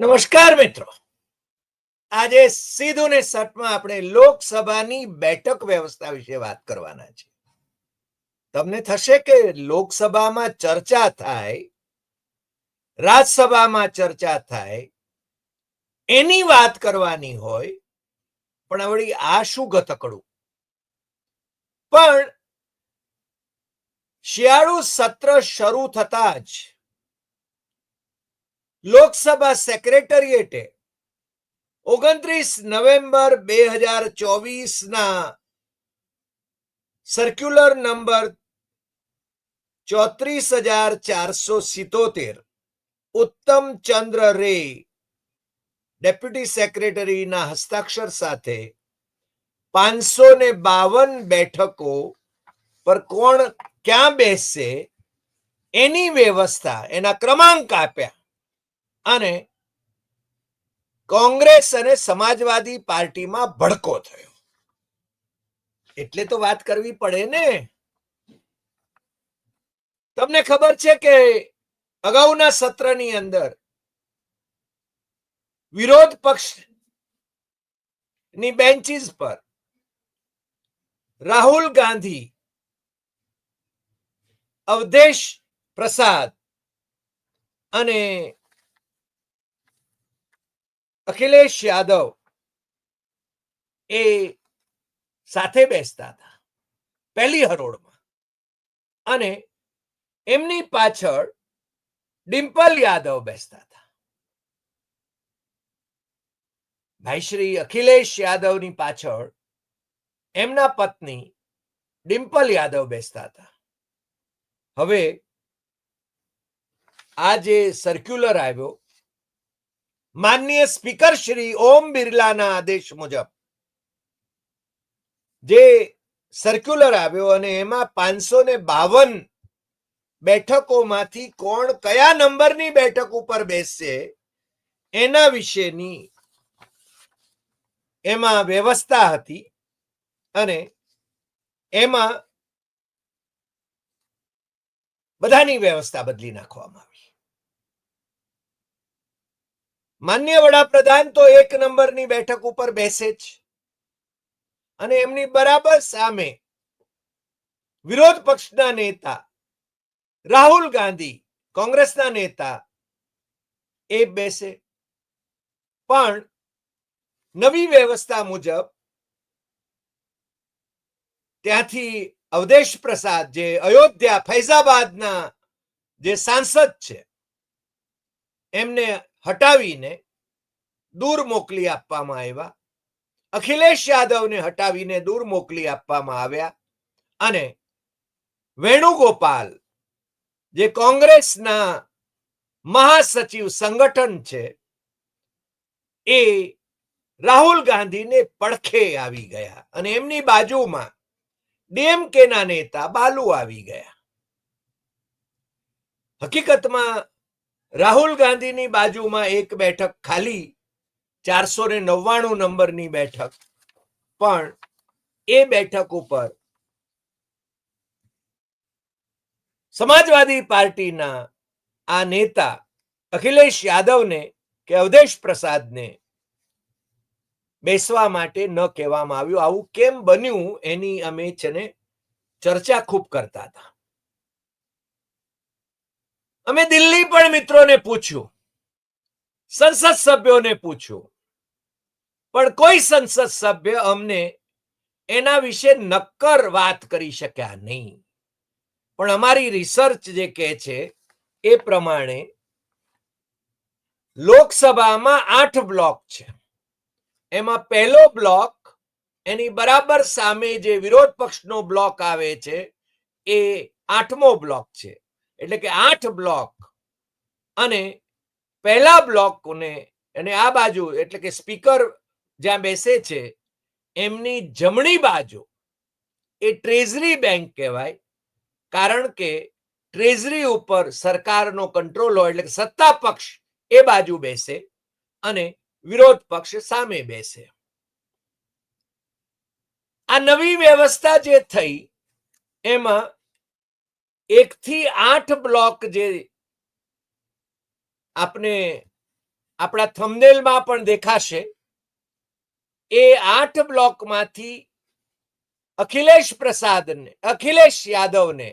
નમસ્કાર મિત્રો. આજે સીધું ને સટમાં આપણે લોકસભાની બેઠક વ્યવસ્થા વિશે વાત કરવાના છે તમને થશે કે લોકસભામાં ચર્ચા થાય, રાજ્યસભામાં ચર્ચા થાય, એની વાત કરવાની હોય, પણ વળી આ શું ગતકડું? પણ શિયાળુ સત્ર શરૂ થતા જ લોકસભા સેક્રેટરીએટે ઓગણત્રીસ નવેમ્બર બે હજાર ચોવીસ ના સર્ક્યુલર નંબર ચોત્રીસ હજાર ચારસો સિત્તોતેર ઉત્તમ ચંદ્ર રે ડેપ્યુટી સેક્રેટરીના હસ્તાક્ષર સાથે પાંચસો ને બાવન બેઠકો પર કોણ ક્યાં બેસશે એની વ્યવસ્થા એના ક્રમાંક આપ્યા અને કોંગ્રેસ અને સમાજવાદી પાર્ટીમાં ભડકો થયો. એટલે તો વાત કરવી પડે ને. તમને ખબર છે કે અગાઉના સત્રની અંદર વિરોધ પક્ષની બેન્ચીસ પર રાહુલ ગાંધી, અવધેશ પ્રસાદ અને અખિલેશ યાદવ એ સાથે બેસતા હતા પહેલી હરોળમાં. અને એમની પાછળ ડિમ્પલ યાદવ બેસતા હતા. ભાઈ શ્રી અખિલેશ યાદવની પાછળ એમના પત્ની ડિમ્પલ યાદવ બેસતા હતા. હવે આ જે સર્ક્યુલર આવ્યો માનનીય સ્પીકર શ્રી ઓમ બિરલાના આદેશ મુજબ જે સર્ક્યુલર આવ્યો અને એમાં પાંચસો ને બાવન બેઠકોમાંથી કોણ કયા નંબરની બેઠક ઉપર બેસશે એના વિશેની એમાં વ્યવસ્થા હતી અને એમાં બધાની વ્યવસ્થા બદલી નાખવામાં આવી માન્ય વડાપ્રધાન તો એક નંબરની બેઠક ઉપર બેસે જ. અને એમની બરાબર સામે વિરોધ પક્ષના નેતા રાહુલ ગાંધી, કોંગ્રેસના નેતા એ બેસે. પણ નવી વ્યવસ્થા મુજબ ત્યાંથી અવધેશ પ્રસાદ જે અયોધ્યા, ફૈઝાબાદના જે સાંસદ છે, એમને હટાવીને દૂર મોકલી આપવામાં આવ્યા. અખિલેશ યાદવને હટાવીને દૂર મોકલી આપવામાં આવ્યા અને વેણુગોપાલ, જે કોંગ્રેસના મહાસચિવ સંગઠન છે, એ રાહુલ ગાંધીને પડખે આવી ગયા અને એમની બાજુમાં ડીએમકેના નેતા બાલુ આવી ગયા. હકીકતમાં રાહુલ ગાંધીની બાજુમાં એક બેઠક ખાલી, ચારસો ને નવ્વાણું નંબરની બેઠક. પણ એ બેઠક ઉપર સમાજવાદી પાર્ટીના આ નેતા અખિલેશ યાદવને કે અવધેશ પ્રસાદને બેસવા માટે ન કહેવામાં આવ્યું. આવું કેમ બન્યું એની અમે છે ને ચર્ચા ખૂબ કરતા હતા. અમે દિલ્હી પણ મિત્રોને પૂછ્યું. સંસદ સભ્યોને પૂછ્યું. પણ કોઈ સંસદ સભ્ય અમને એના વિશે નક્કર વાત કરી શક્યા નહીં. પણ અમારી રિસર્ચ જે કહે છે, એ પ્રમાણે લોકસભામાં આઠ બ્લોક છે. એમાં પહેલો બ્લોક એની બરાબર સામે જે વિરોધ પક્ષનો બ્લોક આવે છે, એ આઠમો બ્લોક છે. એટલે કે આઠ બ્લોક. અને પહેલા બ્લોકને, અને આ બાજુ એટલે કે સ્પીકર જ્યાં બેસે છે, એમની જમણી બાજુ એ ટ્રેઝરી બેંક કહેવાય. કારણ કે ટ્રેઝરી ઉપર સરકારનો કંટ્રોલ હોય એટલે કે સત્તા પક્ષ એ બાજુ બેસે અને વિરોધ પક્ષ સામે બેસે. આ નવી વ્યવસ્થા જે થઈ, એમાં એક થી આઠ બ્લોક જે આપને આપણા થમનેલમાં પણ દેખાશે, એ આઠ બ્લોકમાંથી અખિલેશ પ્રસાદને, અખિલેશ યાદવને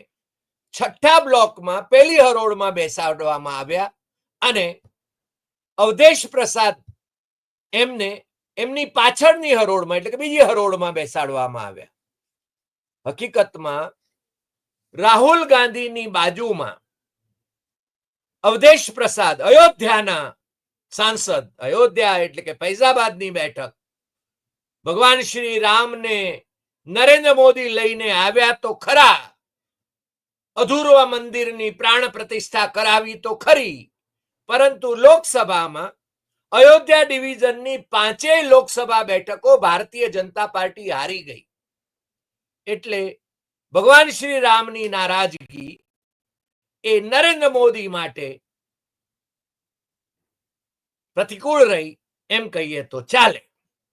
છઠ્ઠા બ્લોકમાં પહેલી હરોળમાં બેસાડવામાં આવ્યા અને અવધેશ પ્રસાદ એમને એમની પાછળની હરોળમાં, એટલે કે બીજી હરોળમાં બેસાડવામાં આવ્યા. હકીકતમાં રાહુલ ગાંધીની બાજુમાં અવધેશ પ્રસાદ, અયોધ્યાના સાંસદ, અયોધ્યા એટલે કે ફૈઝાબાદની બેઠક. ભગવાન શ્રી રામને નરેન્દ્ર મોદી લઈને આવ્યા તો ખરા. અધૂરવા મંદિરની પ્રાણ પ્રતિષ્ઠા કરાવી તો ખરી. પરંતુ લોકસભામાં અયોધ્યા ડિવિઝનની પાંચેય લોકસભા બેઠકો ભારતીય જનતા પાર્ટી હારી ગઈ. એટલે ભગવાન શ્રી રામની નારાજગી એ નરેન્દ્ર મોદી માટે પ્રતિકૂળ રહી એમ કહીએ તો ચાલે.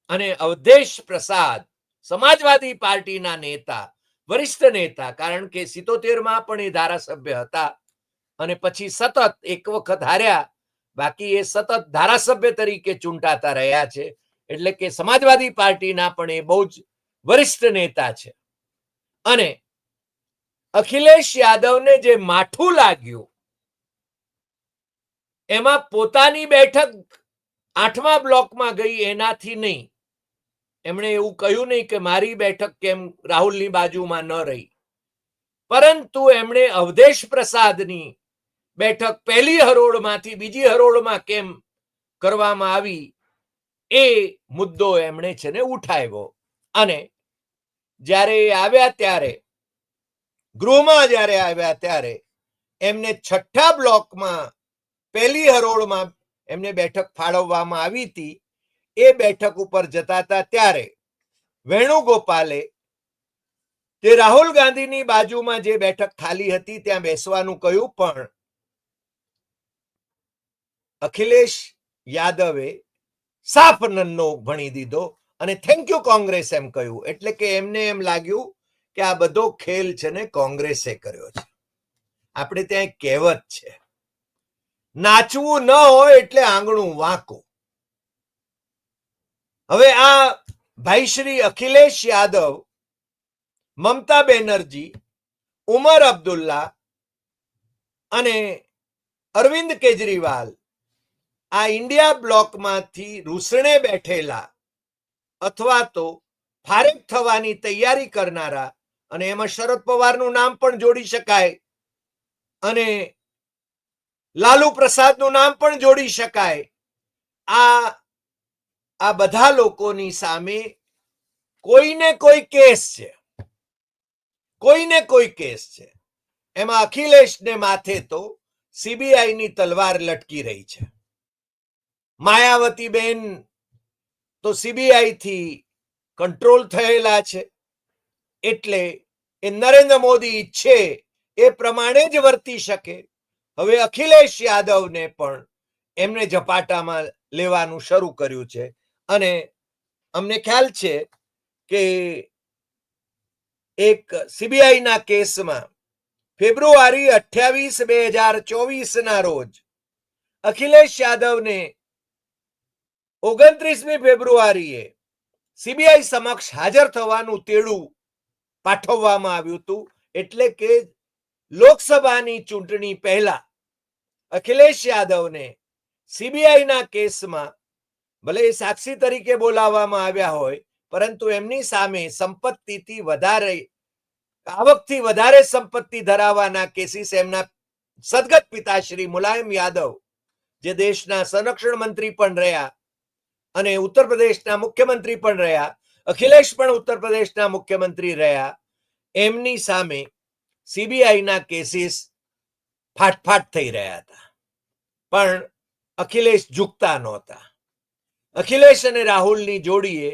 અને અવધેશ પ્રસાદ સમાજવાદી પાર્ટીના નેતા, વરિષ્ઠ નેતા, કારણ કે સિત્તોતેરમાં પણ એ ધારાસભ્ય હતા અને પછી સતત એક વખત હાર્યા, બાકી એ સતત ધારાસભ્ય તરીકે ચૂંટાતા રહ્યા છે. એટલે કે સમાજવાદી પાર્ટીના પણ એ બહુ જ વરિષ્ઠ નેતા છે. અને અખિલેશ યાદવને જે માઠું લાગ્યું, એમાં પોતાની બેઠક આઠમા બ્લોકમાં ગઈ, એનાથી નહીં. એમણે એવું કહ્યું નહીં કે મારી બેઠક કેમ રાહુલની બાજુમાં ન રહી. પરંતુ એમણે અવધેશ પ્રસાદની બેઠક પહેલી હરોળમાંથી બીજી હરોળમાં કેમ કરવામાં આવી, એ મુદ્દો એમણે છે ને ઉઠાવ્યો. અને જ્યારે આવ્યા ત્યારે ગૃહમાં જ્યારે આવ્યા ત્યારે એમને છઠ્ઠા બ્લોકમાં પહેલી હરોળમાં એમને બેઠક ફાળવવામાં આવી હતી. એ બેઠક ઉપર જતા હતા ત્યારે વેણુગોપાલે તે રાહુલ ગાંધીની બાજુમાં જે બેઠક ખાલી હતી ત્યાં બેસવાનું કહ્યું, પણ અખિલેશ યાદવે સાફ નન્નો ભણી દીધો અને થેન્ક યુ કોંગ્રેસ એમ કહ્યું. એટલે કે એમને એમ લાગ્યું કે આ બધો ખેલ છે ને કોંગ્રેસે કર્યો છે. આપણે ત્યાં કહેવત છે. નાચવું ન હોય એટલે આંગણું વાંકું. હવે આ ભાઈ શ્રી અખિલેશ યાદવ, મમતા બેનર્જી, ઉમર અબ્દુલ્લા અને અરવિંદ કેજરીવાલ આ ઇન્ડિયા બ્લોકમાંથી રૂસણે બેઠેલા અથવા તો ફારેક થવાની તૈયારી કરનારા અને એમાં શરદ પવારનું નામ પણ જોડી શકાય. અને લાલુ પ્રસાદનું નામ પણ જોડી શકાય. આ આ બધા લોકોની સામે કોઈને કોઈ કેસ છે. કોઈને કોઈ કેસ છે. એમાં અખિલેશને માથે તો સીબીઆઈની તલવાર લટકી રહી છે. માયાવતી બેન તો સીબીઆઈથી કંટ્રોલ થયેલા છે. એટલે એ નરેન્દ્ર મોદી ઈચ્છે એ પ્રમાણે જ વર્તી શકે. હવે અખિલેશ યાદવને પણ એમને ઝપાટામાં લેવાનું શરૂ કર્યું છે. અને અમને ખ્યાલ છે કે એક સીબીઆઈના કેસમાં ફેબ્રુઆરી અઠ્યાવીસ, બે હજાર ચોવીસ ના રોજ અખિલેશ યાદવને ઓગણત્રીસમી ફેબ્રુઆરીએ સીબીઆઈ સમક્ષ હાજર થવાનું તેડું પાઠવવામાં આવ્યું હતું. એટલે કે લોકસભાની ચૂંટણી પહેલા અખિલેશ યાદવને સીબીઆઈના કેસમાં ભલે એ સાક્ષી તરીકે બોલાવવામાં આવ્યા હોય, પરંતુ એમની સામે સંપત્તિથી વધારે, આવકથી વધારે સંપત્તિ ધરાવવાના કેસીસ એમના સદગત પિતાશ્રી મુલાયમ યાદવ, જે દેશના સંરક્ષણ મંત્રી પણ રહ્યા અને ઉત્તર પ્રદેશના મુખ્યમંત્રી પણ રહ્યા અખિલેશ પણ ઉત્તર પ્રદેશના મુખ્યમંત્રી રહ્યા. એમની સામે સીબીઆઈના કેસીસ ફાટફાટ થઈ રહ્યા હતા. પણ અખિલેશ ઝૂકતા નહોતા. અખિલેશ અને રાહુલની જોડીએ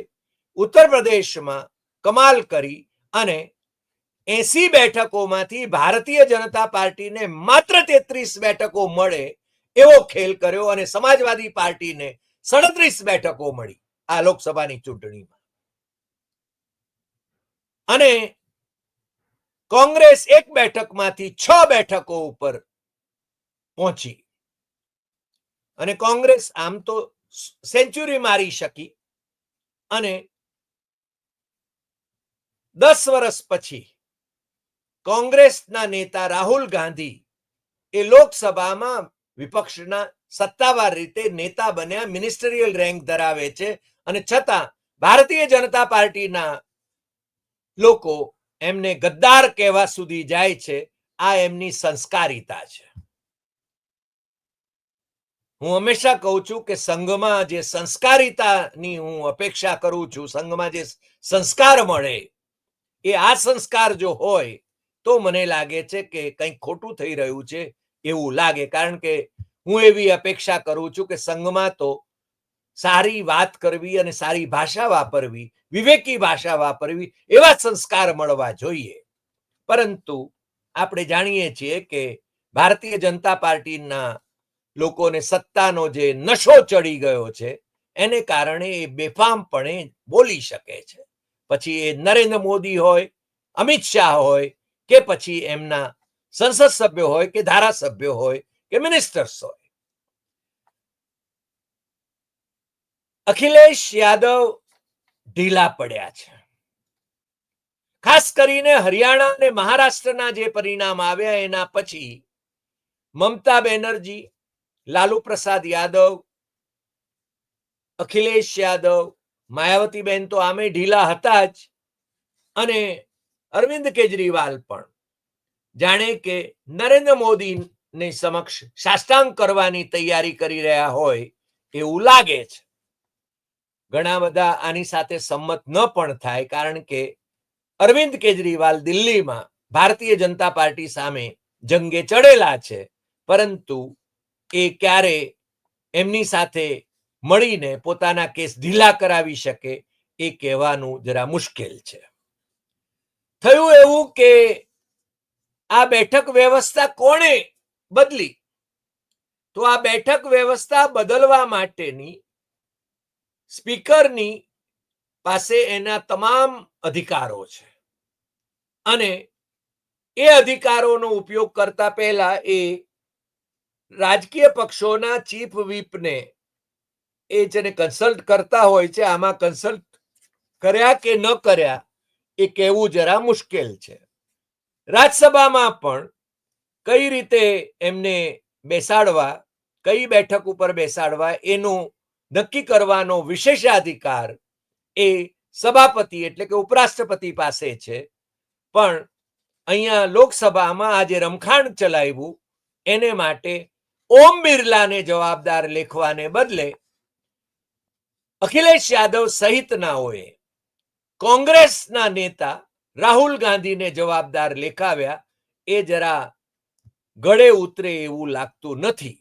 ઉત્તર પ્રદેશમાં કમાલ કરી અને એસી બેઠકોમાંથી ભારતીય જનતા પાર્ટીને માત્ર તેત્રીસ બેઠકો મળે એવો ખેલ કર્યો અને સમાજવાદી પાર્ટીને સડત્રીસ બેઠકો મળી આ લોકસભાની ચૂંટણીમાં. અને કોંગ્રેસ એક બેઠકમાંથી છ બેઠકો ઉપર પહોંચી. અને કોંગ્રેસ આમ તો સેન્ચુરી મારી શકી અને દસ વર્ષ પછી કોંગ્રેસના નેતા રાહુલ ગાંધી એ લોકસભામાં વિપક્ષના સત્તાવાર રીતે નેતા બન્યા મિનિસ્ટરિયલ રેન્ક ધરાવે છે અને છતાં ભારતીય જનતા પાર્ટીના લોકો એમને ગદ્દાર કહેવા સુધી જાય છે, આ એમની સંસ્કારિતા છે. હું હંમેશા કહું છું કે સંઘમાં જે સંસ્કારિતાની હું અપેક્ષા કરું છું, સંઘમાં જે સંસ્કાર મળે, એ આ સંસ્કાર જો હોય, તો મને લાગે છે કે કંઈક ખોટું થઈ રહ્યું છે એવું લાગે. કારણ કે હું એવી અપેક્ષા કરું છું કે સંઘમાં તો સારી વાત કરવી અને સારી ભાષા વાપરવી વિવેકી ભાષા વાપરવી એવા સંસ્કાર મળવા જોઈએ. પરંતુ આપણે જાણીએ છીએ કે ભારતીય જનતા પાર્ટીના લોકોને સત્તાનો જે નશો ચડી ગયો છે, એને કારણે એ બેફામપણે બોલી શકે છે. પછી એ નરેન્દ્ર મોદી હોય, અમિત શાહ હોય, કે પછી એમના સંસદ સભ્યો હોય, કે ધારાસભ્યો હોય, કે મિનિસ્ટર્સ હોય. અખિલેશ યાદવ ઢીલા પડ્યા છે. ખાસ કરીને હરિયાણા અને મહારાષ્ટ્રના જે પરિણામ આવ્યા એના પછી મમતા બેનર્જી, લાલુ પ્રસાદ યાદવ, અખિલેશ યાદવ માયાવતી બેન તો આમે ઢીલા હતા જ અને અરવિંદ કેજરીવાલ પણ. જાણે કે નરેન્દ્ર મોદીની સમક્ષ સાષ્ટાંગ કરવાની તૈયારી કરી રહ્યા હોય એવું લાગે છે. ઘણા બધા આની સાથે સંમત ન પણ થાય, કારણ કે અરવિંદ કેજરીવાલ દિલ્હીમાં ભારતીય જનતા પાર્ટી સામે જંગે ચડેલા છે. પરંતુ એ ક્યારે એમની સાથે મળીને પોતાના કેસ ઢીલા કરાવી શકે એ કહેવાનું જરા મુશ્કેલ છે. થયું એવું કે આ બેઠક વ્યવસ્થા કોણે બદલી? તો આ બેઠક વ્યવસ્થા બદલવા માટેની સ્પીકરની પાસે એના તમામ અધિકારો છે. અને એ અધિકારોનો ઉપયોગ કરતા પહેલા એ રાજકીય પક્ષોના ચીફ વ્હીપને એ જેને કન્સલ્ટ કરતા હોય છે, આમાં કન્સલ્ટ કર્યા કે ન કર્યા, એ કહેવું જરા મુશ્કેલ છે. રાજ્યસભામાં પણ કઈ રીતે એમને બેસાડવા, કઈ બેઠક ઉપર બેસાડવા, એનું નક્કી કરવાનો વિશેષાધિકાર એ સભાપતિ એટલે કે ઉપરાષ્ટ્રપતિ પાસે છે. પણ અહીંયા લોકસભામાં આજે રમખાણ ચલાવ્યું. એને માટે ઓમ બિરલાને જવાબદાર લેખવાને બદલે અખિલેશ યાદવ સહિતનાઓએ કોંગ્રેસના નેતા રાહુલ ગાંધીને જવાબદાર લેખાવ્યા. એ જરા ગળે ઉતરે એવું લાગતું નથી.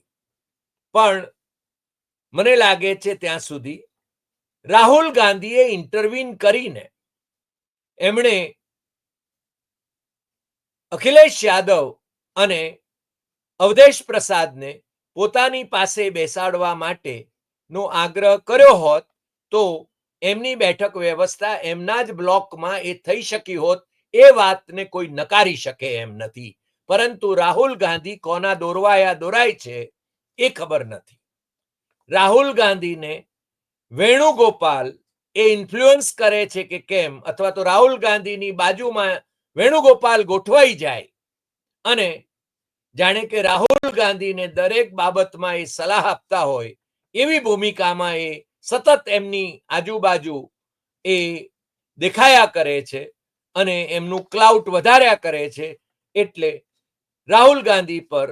પણ મને લાગે છે ત્યાં સુધી રાહુલ ગાંધીએ ઇન્ટરવીન કરીને એમણે અખિલેશ યાદવ અને અવધેશ પ્રસાદને પોતાની પાસે બેસાડવા માટે નો આગ્રહ કર્યો હોત તો એમની બેઠક વ્યવસ્થા એમના જ બ્લોકમાં એ થઈ શકી હોત, એ વાતને કોઈ નકારી શકે એમ નથી. પરંતુ રાહુલ ગાંધી કોના દોરવાયા દોરાય છે એ ખબર નથી. રાહુલ ગાંધીને વેણુગોપાલ એ ઇન્ફ્લુઅન્સ કરે છે કે કેમ? અથવા તો રાહુલ ગાંધીની બાજુમાં વેણુગોપાલ ગોઠવાઈ જાય. અને જાણે કે રાહુલ ગાંધીને દરેક બાબતમાં એ સલાહ આપતા હોય, એવી ભૂમિકામાં એ સતત એમની આજુબાજુ એ દેખાયા કરે છે અને એમનું ક્લાઉટ વધાર્યા કરે છે. એટલે રાહુલ ગાંધી પર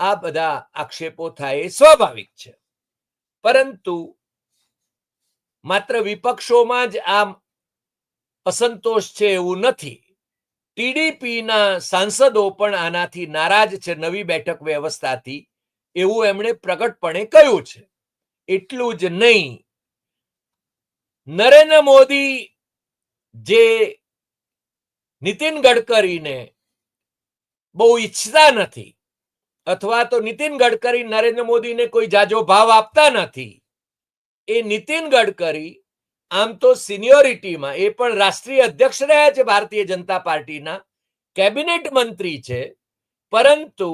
આ બધા આક્ષેપો થાય એ સ્વાભાવિક છે. પરંતુ માત્ર વિપક્ષોમાં જ આ અસંતોષ છે એવું નથી. ટીડીપીના સાંસદો પણ આનાથી નારાજ છે નવી બેઠક વ્યવસ્થાથી, એવું એમણે પ્રગટપણે કહ્યું છે. એટલું જ નહીં. નરેન્દ્ર મોદી જે નીતિન ગડકરીને બહુ ઈચ્છતા નથી અથવા તો નીતિન ગડકરી, નરેન્દ્ર મોદીને કોઈ જાજો ભાવ આપતા નથી. એ નીતિન ગડકરી આમ તો સિનિયોરિટીમાં, એ પણ રાષ્ટ્રીય અધ્યક્ષ રહ્યા છે ભારતીય જનતા પાર્ટીના, કેબિનેટ મંત્રી છે. પરંતુ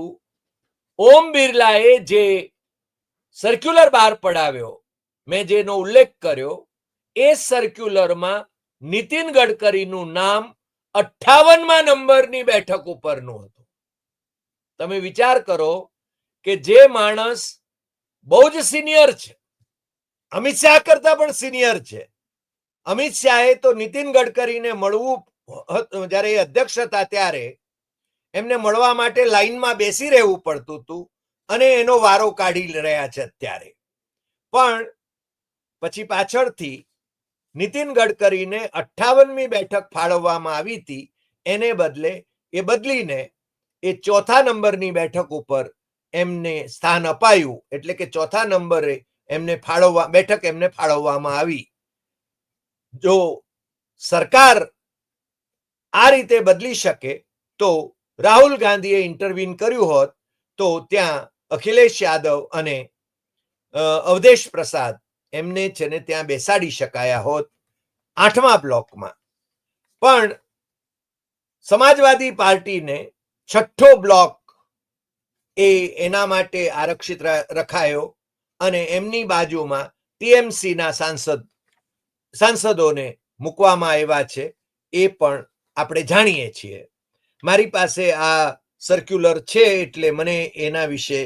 ઓમ બિરલાએ જે સર્ક્યુલર બહાર પડાવ્યો, મેં જેનો ઉલ્લેખ કર્યો, એ સર્ક્યુલરમાં નીતિન ગડકરીનું નામ અઠ્ઠાવનમાં નંબરની બેઠક ઉપરનું હતું. તમે વિચાર કરો કે જે માણસ બહુ જ સિનિયર છે. અમિત શાહ કરતા પણ સિનિયર છે. અમિત શાહે તો નીતિન ગડકરીને મળવું જ્યારે એ અધ્યક્ષ હતા ત્યારે એમને મળવા માટે લાઈનમાં બેસી રહેવું પડતું હતું અને એનો વારો કાઢી રહ્યા છે અત્યારે. પણ પછી પાછળથી નીતિન ગડકરીને અઠ્ઠાવનમી બેઠક ફાળવવામાં આવી હતી. એને બદલે એ બદલીને એ ચોથા નંબરની બેઠક ઉપર એમને સ્થાન અપાયું. એટલે કે ચોથા નંબરે એમને ફાળવવા, બેઠક એમને ફાળવવામાં આવી. જો સરકાર આ રીતે બદલી શકે, તો રાહુલ ગાંધીએ ઇન્ટરવીન કર્યું હોત, તો ત્યાં અખિલેશ યાદવ અને અવધેશ પ્રસાદ એમને છે ને ત્યાં બેસાડી શકાયા હોત આઠમા બ્લોકમાં. પણ સમાજવાદી પાર્ટીને છઠ્ઠો બ્લોક એ એના માટે આરક્ષિત રખાયો અને એમની બાજુમાં ટીએમસી ના સાંસદ, સાંસદોને મૂકવામાં આવ્યા છે એ પણ આપણે જાણીએ છીએ. મારી પાસે આ સર્ક્યુલર છે એટલે મને એના વિશે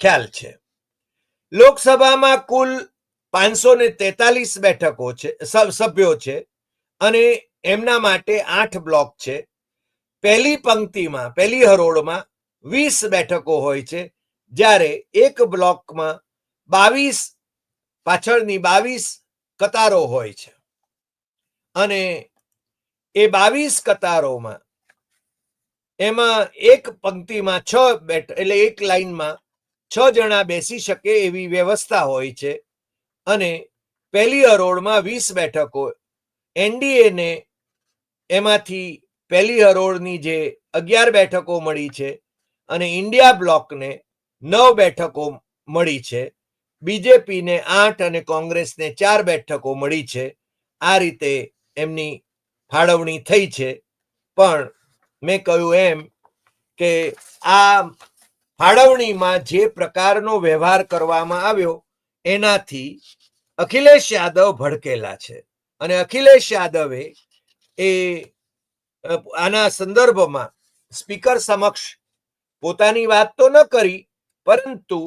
ખ્યાલ છે. લોકસભામાં કુલ પાંચસો ને તેતાલીસ બેઠકો છે સભ્યો છે અને એમના માટે આઠ બ્લોક છે. પહેલી પંક્તિમાં, પહેલી હરોળમાં વીસ બેઠકો હોય છે, જ્યારે એક બ્લોકમાં બાવીસ, પાછળની બાવીસ કતારો હોય છે. અને એ બાવીસ કતારોમાં, એમાં એક પંક્તિમાં છ બેઠ, એટલે એક લાઈનમાં છ જણા બેસી શકે એવી વ્યવસ્થા હોય છે. અને પહેલી હરોળમાં વીસ બેઠકો એનડીએ ને એમાંથી પહેલી હરોળની જે અગિયાર બેઠકો મળી છે અને ઇન્ડિયા બ્લોકને નવ બેઠકો મળી છે. બીજેપીને આઠ અને કોંગ્રેસને ચાર બેઠકો મળી છે. આ રીતે એમની ફાળવણી થઈ છે. પણ મેં કહ્યું એમ કે આ ફાળવણીમાં જે પ્રકારનો વ્યવહાર કરવામાં આવ્યો એનાથી અખિલેશ યાદવ ભડકેલા છે. અને અખિલેશ યાદવે એ આના સંદર્ભમાં સ્પીકર સમક્ષ પોતાની વાત તો ન કરી, પરંતુ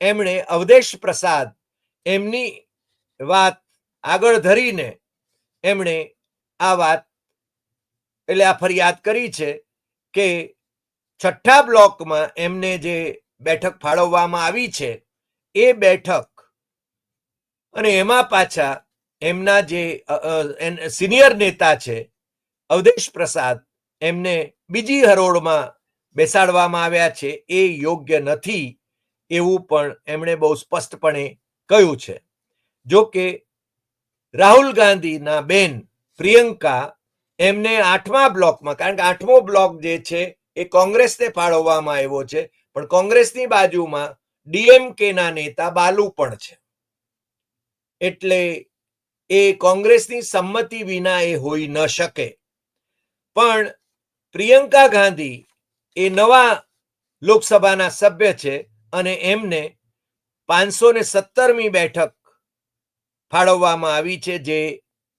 એમણે અવધેશ પ્રસાદ એમની વાત આગળ ધરીને એમણે આ વાત, એટલે આ ફરિયાદ કરી છે કે છઠ્ઠા બ્લોકમાં એમને જે બેઠક ફાળવવામાં આવી છે, એ બેઠક અને એમાં પાછા એમના જે સિનિયર નેતા છે અવધેશ પ્રસાદ એમને બીજી હરોળમાં બેસાડવામાં આવ્યા છે, એ યોગ્ય નથી એવું પણ એમણે બહુ સ્પષ્ટપણે કહ્યું છે. જો કે રાહુલ ગાંધીના બેન પ્રિયંકા એમને આઠમા બ્લોકમાં, કારણ કે આઠમો બ્લોક જે છે એ કોંગ્રેસને ફાળવવામાં આવ્યો છે, પણ કોંગ્રેસની બાજુમાં ડીએમકે ના નેતા બાલુ પણ છે. એટલે એ કોંગ્રેસની સંમતિ વિના એ હોઈ ન શકે. પણ પ્રિયંકા ગાંધી એ નવા લોકસભાના સભ્ય છે અને એમને પાંચસો ને સત્તરમી બેઠક ફાળવવામાં આવી છે જે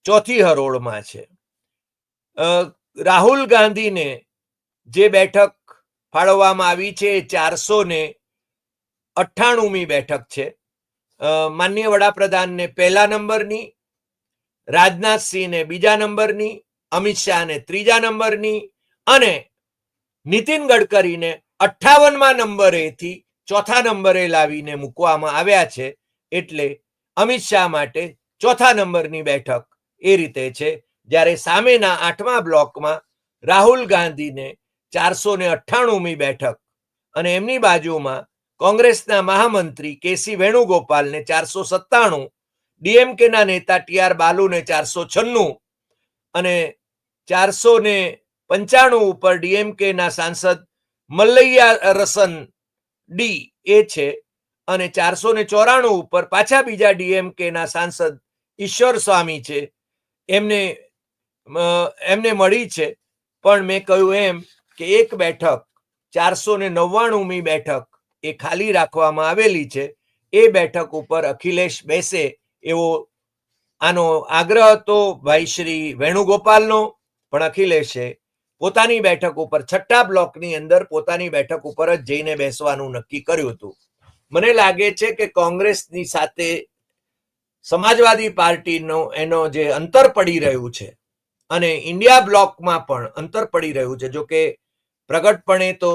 ચોથી હરોળમાં છે. રાહુલ ગાંધીને જે બેઠક ફાળવવામાં આવી છે એ ચારસો ને અઠ્ઠાણુંમી બેઠક છે. માન્ય વડાપ્રધાનને પહેલા નંબરની, રાજનાથસિંહને બીજા નંબરની અમિત શાહને ત્રીજા નંબરની અને નીતિન ગડકરીને અઠ્ઠાવનમાં નંબરેથી ચોથા નંબરે લાવીને મૂકવામાં આવ્યા છે. એટલે અમિત શાહ માટે ચોથા નંબરની બેઠક એ રીતે છે. જ્યારે સામેના આઠમા બ્લોકમાં રાહુલ ગાંધીને ચારસો ને અઠ્ઠાણુંમી બેઠક અને એમની બાજુમાં કોંગ્રેસના મહામંત્રી કેસી વેણુગોપાલને ચારસો સત્તાણું, ડીએમકેના નેતા ટી આર બાલુને ચારસો છન્નું અને ચારસો ને પંચાણું ઉપર ડીએમકેના સાંસદ મલ્લૈયા રસન ડી એ છે અને ચારસો ને ચોરાણું ઉપર પાછા બીજા ડીએમકેના સાંસદ ઈશ્વર સ્વામી છે. એમને એમને મળી છે. પણ મેં કહ્યું એમ કે એક બેઠક, ચારસો ને નવ્વાણુંમી બેઠક એ ખાલી રાખવામાં આવેલી છે. એ બેઠક ઉપર અખિલેશ બેસે એવો આનો આગ્રહ હતો. ભાઈ શ્રી વેણુગોપાલનો પણ અખિલેશે પોતાની બેઠક ઉપર, છઠ્ઠા બ્લોકની અંદર પોતાની બેઠક ઉપર જ જઈને બેસવાનું નક્કી કર્યું હતું. મને લાગે છે કે કોંગ્રેસની સાથે સમાજવાદી પાર્ટીનો એનો જે અંતર પડી રહ્યું છે અને ઇન્ડિયા બ્લોકમાં પણ અંતર પડી રહ્યું છે. જો કે પ્રગટપણે તો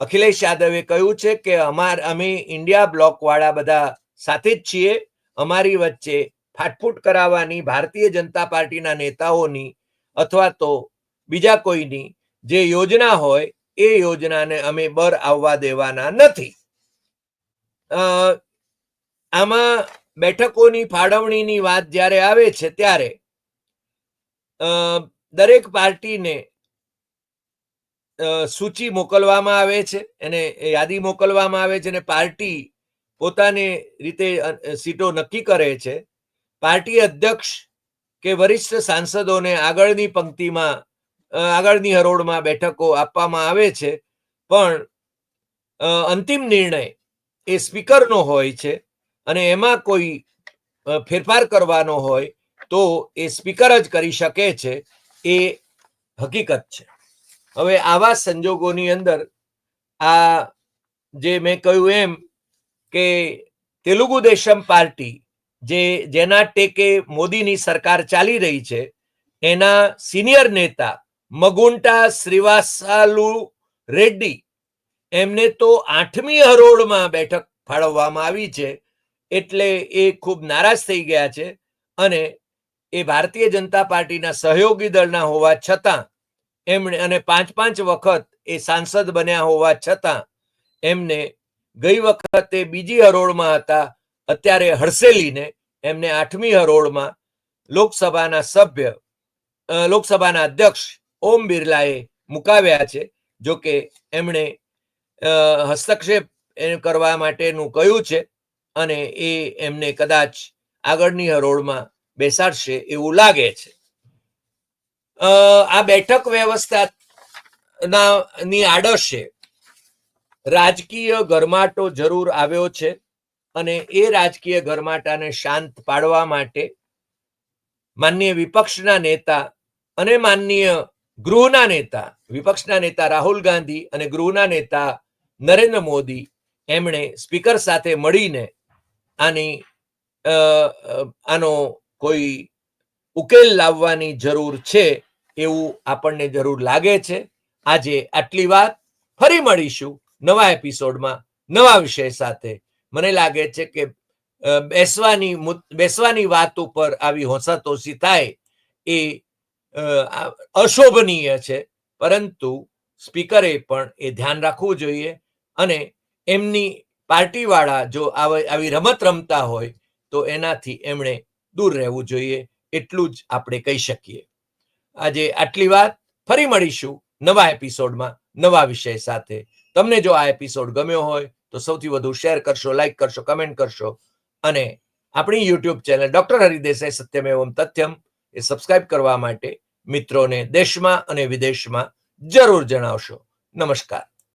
અખિલેશ યાદવે કહ્યું છે કે અમાર, અમે ઇન્ડિયા બ્લોક વાળા બધા સાથે જ છીએ. અમારી વચ્ચે ફાટફૂટ કરાવવાની ભારતીય જનતા પાર્ટીના નેતાઓની અથવા તો બીજા કોઈની જે યોજના હોય, એ યોજનાને અમે બર આવવા દેવાના નથી. આમાં બેઠકોની ફાળવણીની વાત જ્યારે આવે છે ત્યારે દરેક પાર્ટીને સૂચિ મોકલવામાં આવે છે, એને યાદી મોકલવામાં આવે છે, અને પાર્ટી પોતાની રીતે સીટો નક્કી કરે છે. પાર્ટી અધ્યક્ષ કે વરિષ્ઠ સાંસદોને આગળની પંક્તિમાં આગળની હરોળમાં બેઠકો આપવામાં આવે છે. પણ અંતિમ નિર્ણય એ સ્પીકરનો હોય છે અને એમાં કોઈ ફેરફાર કરવાનો હોય તો એ સ્પીકર જ કરી શકે છે. એ હકીકત છે. હવે આવા સંજોગોની અંદર આ જે મેં કહ્યું એમ કે તેલુગુ દેશમ પાર્ટી જે જેના ટેકે મોદીની સરકાર ચાલી રહી છે, એના સિનિયર નેતા મગુંટા શ્રીવાસાલુ રેડ્ડી એમને તો આઠમી હરોળમાં બેઠક ફાળવવામાં આવી છે, એટલે એ ખૂબ નારાજ થઈ ગયા છે અને એ ભારતીય જનતા પાર્ટીના સહયોગી દળના હોવા છતાં એમણે અને પાંચ પાંચ વખત એ સાંસદ બન્યા હોવા છતાં એમને ગઈ વખતે બીજી હરોળમાં હતા અત્યારે હડસેલીને એમને આઠમી હરોળમાં લોકસભાના સભ્ય લોકસભાના અધ્યક્ષ ઓમ બિરલાએ મુકાવ્યા છે, જો કે એમણે હસ્તક્ષેપ કરવા માટેનું કહ્યું છે અને એ એમને કદાચ આગળની હરોળમાં બેસાડશે એવું લાગે છે. આ બેઠક વ્યવસ્થા ના ની આડશે. રાજકીય ગરમાટો જરૂર આવ્યો છે. અને એ રાજકીય ગરમાટાને શાંત પાડવા માટે માનનીય વિપક્ષના નેતા અને માનનીય ગૃહના નેતા, વિપક્ષના નેતા રાહુલ ગાંધી અને ગૃહના નેતા નરેન્દ્ર મોદી એમણે સ્પીકર સાથે મળીને આની આનો કોઈ ઉકેલ લાવવાની જરૂર છે એવું આપણને જરૂર લાગે છે. આજે આટલી વાત. ફરી મળીશું નવા એપિસોડમાં નવા વિષય સાથે. મને લાગે છે કે બેસવાની બેસવાની વાત ઉપર આવી હોંસાતોસી થાય એ અશોભનીય છે. પરંતુ સ્પીકરે પણ એ ધ્યાન રાખવું જોઈએ અને એમની પાર્ટીવાળા જો આવી રમત રમતા હોય તો એનાથી એમણે દૂર રહેવું જોઈએ એટલું જ આપણે કહી શકીએ. આજે આટલી વાત. ફરી મળીશું નવા એપિસોડમાં નવા વિષય સાથે. તમને જો આ એપિસોડ ગમ્યો હોય તો સૌથી વધુ શેર કરશો લાઈક કરશો કમેન્ટ કરશો અને આપણી યુટ્યુબ ચેનલ ડોક્ટર હરિદેસાઈ સત્યમ એવમ તથ્યમ એ સબસ્ક્રાઇબ કરવા માટે મિત્રોને દેશમાં અને વિદેશમાં જરૂર જણાવશો. નમસ્કાર.